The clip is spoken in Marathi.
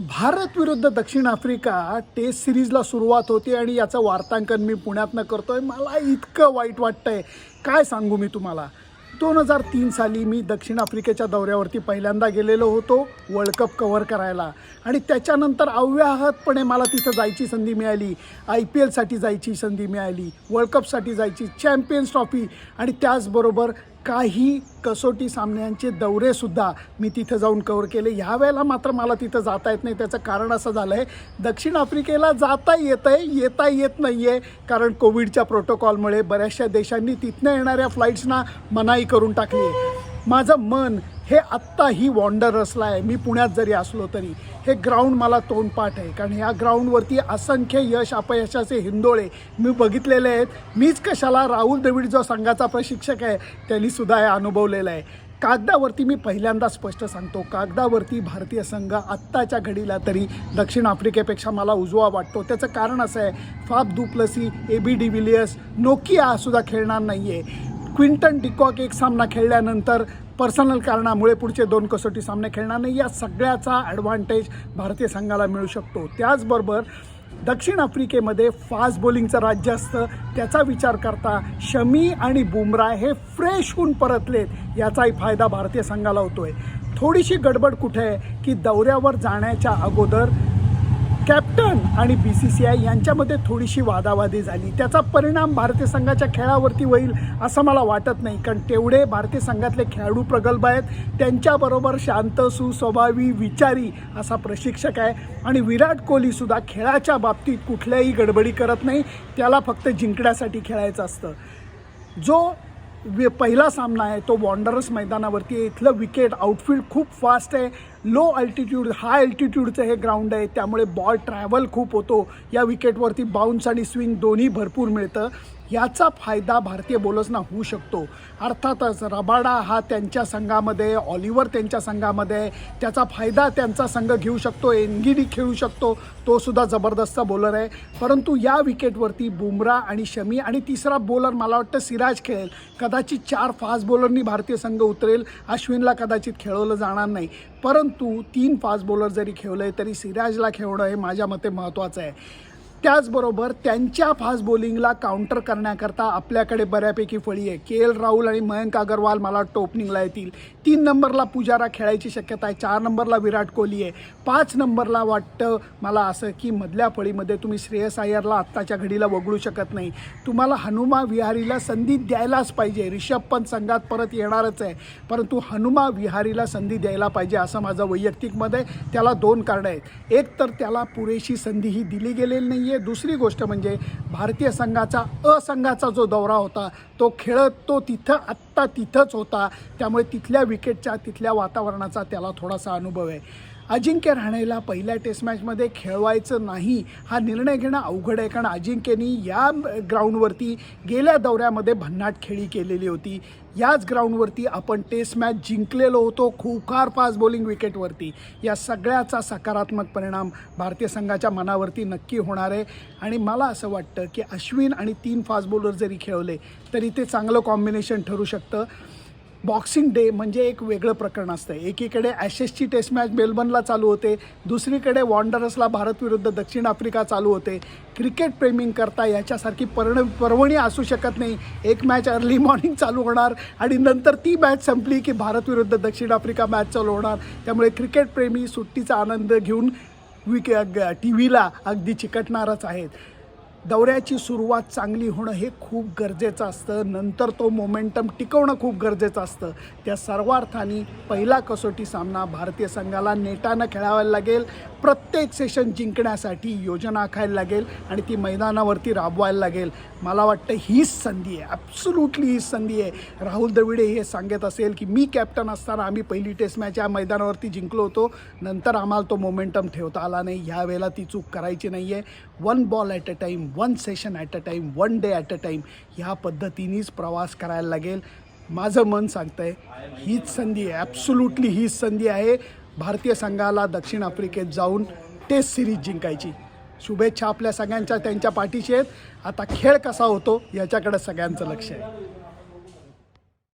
भारत विरुद्ध दक्षिण आफ्रिका टेस्ट सिरीजला सुरुवात होते आणि याचं वार्तांकन मी पुण्यातनं करतोय. मला इतकं वाईट वाटतंय. काय सांगू मी तुम्हाला? दोन हजार तीन साली मी दक्षिण आफ्रिकेच्या दौऱ्यावरती पहिल्यांदा गेलेलो होतो वर्ल्ड कप कव्हर करायला. आणि त्याच्यानंतर अव्याहतपणे मला तिथं जायची संधी मिळाली. आय पी एलसाठी जायची संधी मिळाली. वर्ल्ड कपसाठी जायची. चॅम्पियन्स ट्रॉफी आणि त्याचबरोबर काही कसोटी सामन्यांचे दौरेसुद्धा मी तिथं जाऊन कवर केले. ह्या वेळेला मात्र मला तिथं जाता येत नाही. त्याचं कारण असं झालं आहे दक्षिण आफ्रिकेला जाता येतं आहे येता येत नाही आहे कारण कोविडच्या प्रोटोकॉलमुळे बऱ्याचशा देशांनी तिथनं येणाऱ्या फ्लाईट्सना मनाई करून टाकली. आहे माझं मन हे आत्ता ही वॉन्डरसला आहे. मी पुण्यात जरी असलो तरी. हे ग्राउंड मला तोंडपाठ आहे. कारण ह्या ग्राउंडवरती असंख्य यश अपयशाचे हिंदोळे मी बघितलेले आहेत. मीच कशाला राहुल द्रविड जो संघाचा प्रशिक्षक आहे त्यांनी सुद्धा हे अनुभवलेलं आहे. कागदावरती मी पहिल्यांदा स्पष्ट सांगतो. कागदावरती भारतीय संघ आत्ताच्या घडीला तरी दक्षिण आफ्रिकेपेक्षा मला उजवा वाटतो. त्याचं कारण असं आहे Faf du Plessis A B de Villiers Nokia सुद्धा खेळणार नाही आहे क्विंटन डिकॉक एक सामना खेळल्यानंतर पर्सनल कारणामुळे पुढचे दोन कसोटी सामने खेळणार नाही. या सगळ्याचा ॲडव्हान्टेज भारतीय संघाला मिळू शकतो. त्याचबरोबर दक्षिण आफ्रिकेमध्ये फास्ट बॉलिंगचं राज्य असतं. त्याचा विचार करता शमी आणि बुमरा हे फ्रेश होऊन परतलेत. याचाही फायदा भारतीय संघाला होतोय. थोडीशी गडबड कुठे आहे की दौऱ्यावर जाण्याच्या अगोदर कॅप्टन आणि बी सी सी आय यांच्यामध्ये थोडीशी वादावादी झाली. त्याचा परिणाम भारतीय संघाच्या खेळावरती होईल असं मला वाटत नाही. कारण तेवढे भारतीय संघातले खेळाडू प्रगल्भ आहेत. त्यांच्याबरोबर शांत सुस्वभावी विचारी असा प्रशिक्षक आहे. आणि विराट कोहलीसुद्धा खेळाच्या बाबतीत कुठल्याही गडबडी करत नाही. त्याला फक्त जिंकण्यासाठी खेळायचं असतं. जो पहिला सामना आहे तो वॉन्डरस मैदानावरती. आहे इथलं विकेट आउटफील्ड खूप फास्ट आहे. लो अल्टिट्यूड हाय अल्टिट्यूडचं हे ग्राउंड आहे. त्यामुळे बॉल ट्रॅव्हल खूप होतो. या विकेटवरती बाउन्स आणि स्विंग दोन्ही भरपूर मिळतं. याचा फायदा भारतीय बॉलर्सना होऊ शकतो. अर्थातच रबाडा हा त्यांच्या संघामध्ये ऑलिव्हर त्यांच्या संघामध्ये त्याचा फायदा त्यांचा संघ घेऊ शकतो एनगिडी खेळू शकतो तो सुद्धा जबरदस्त बॉलर आहे. परंतु या विकेटवरती बुमरा आणि शमी आणि तिसरा बॉलर मला वाटतं सिराज खेळेल. कदाचित चार फास्ट बॉलरनी भारतीय संघ उतरेल अश्विनला कदाचित खेळवलं जाणार नाही. परंतु तीन फास्ट बॉलर जरी खेळले तरी सिराजला खेळणं हे माझ्या मते महत्त्वाचं आहे. त्याचबरोबर त्यांच्या फास्ट बॉलिंगला काउंटर करण्याकरता आपल्याकडे बऱ्यापैकी फळी आहे. के एल राहुल आणि मयंक अगरवाल मला टोपनिंगला येतील. तीन नंबरला पुजारा खेळायची शक्यता आहे. चार नंबरला विराट कोहली आहे. पाच नंबरला वाटतं मला असं की मधल्या फळीमध्ये तुम्ही श्रेयस अय्यरला आत्ताच्या घडीला वगळू शकत नाही. तुम्हाला हनुमा विहारीला संधी द्यायलाच पाहिजे. रिषभ पंत संघात परत येणारच आहे. परंतु हनुमा विहारीला संधी द्यायला पाहिजे असं माझं वैयक्तिक मत आहे. त्याला दोन कारणं आहेत. एक तर त्याला पुरेशी संधी ही दिली गेलेली नाही आहे दुसरी गोष्ट म्हणजे भारतीय संघाचा असंघाचा जो दौरा होता तो खेळत तो तिथं आत्ता तिथंच होता. त्यामुळे तिथल्या विकेटच्या तिथल्या वातावरणाचा त्याला थोडासा अनुभव आहे. अजिंक्य राहणेला पहिल्या टेस्ट मॅचमध्ये खेळवायचं नाही हा निर्णय घेणं अवघड आहे. कारण अजिंक्यनी या ग्राउंडवरती गेल्या दौऱ्यामध्ये भन्नाट खेळी केलेली होती. याच ग्राउंडवरती आपण टेस्ट मॅच जिंकलेलो होतो खुकार फास्ट बॉलिंग विकेटवरती या सगळ्याचा सकारात्मक परिणाम भारतीय संघाच्या मनावरती नक्की होणार आहे. आणि मला असं वाटतं की अश्विन आणि तीन फास्ट बॉलर जरी खेळले तरी ते चांगलं कॉम्बिनेशन ठरू शकतं. बॉक्सिंग डे म्हणजे एक वेगळं प्रकरण असतं एकीकडे ॲशेसची टेस्ट मॅच मेलबर्नला चालू होते. दुसरीकडे वॉन्डरसला भारत विरुद्ध दक्षिण आफ्रिका चालू होते. क्रिकेट प्रेमींकरता याच्यासारखी पर्ण पर्वणी असू शकत नाही. एक मॅच अर्ली मॉर्निंग चालू होणार आणि नंतर ती मॅच संपली की भारत विरुद्ध दक्षिण आफ्रिका मॅच चालू होणार. त्यामुळे क्रिकेट प्रेमी सुट्टीचा आनंद घेऊन विके टी व्हीला अगदी चिकटणारच आहेत. दौऱ्याची सुरुवात चांगली होणं हे खूप गरजेचं असतं. नंतर तो मोमेंटम टिकवणं खूप गरजेचं असतं. त्या सर्वार्थाने पहिला कसोटी सामना भारतीय संघाला नेटानं खेळावा लागेल. प्रत्येक सेशन जिंकण्यासाठी योजना आखायला लागेल आणि ती मैदानावरती राबवायला लागेल. मला वाटतं हीच संधी आहे. ॲब्सुल्युटली हीच संधी आहे. राहुल द्रविडे हे सांगत असेल की मी कॅप्टन असताना आम्ही पहिली टेस्ट मॅच या मैदानावरती जिंकलो होतो. नंतर आम्हाला तो मोमेंटम ठेवता आला नाही. ह्या वेळेला ती चूक करायची नाही आहे one ball at a time one session at a time one day at a time ह्या पद्धतीनेच प्रवास करायला लागेल. माझं मन सांगतं आहे हीच संधी आहे ॲब्सुल्युटली हीच संधी आहे. भारतीय संघाला दक्षिण आफ्रिकेत जाऊन टेस्ट सिरीज जिंकायची. शुभेच्छा आपल्या सगळ्यांच्या त्यांच्या पाठीशी आहेत. आता खेळ कसा होतो याच्याकडे सगळ्यांचं लक्ष आहे.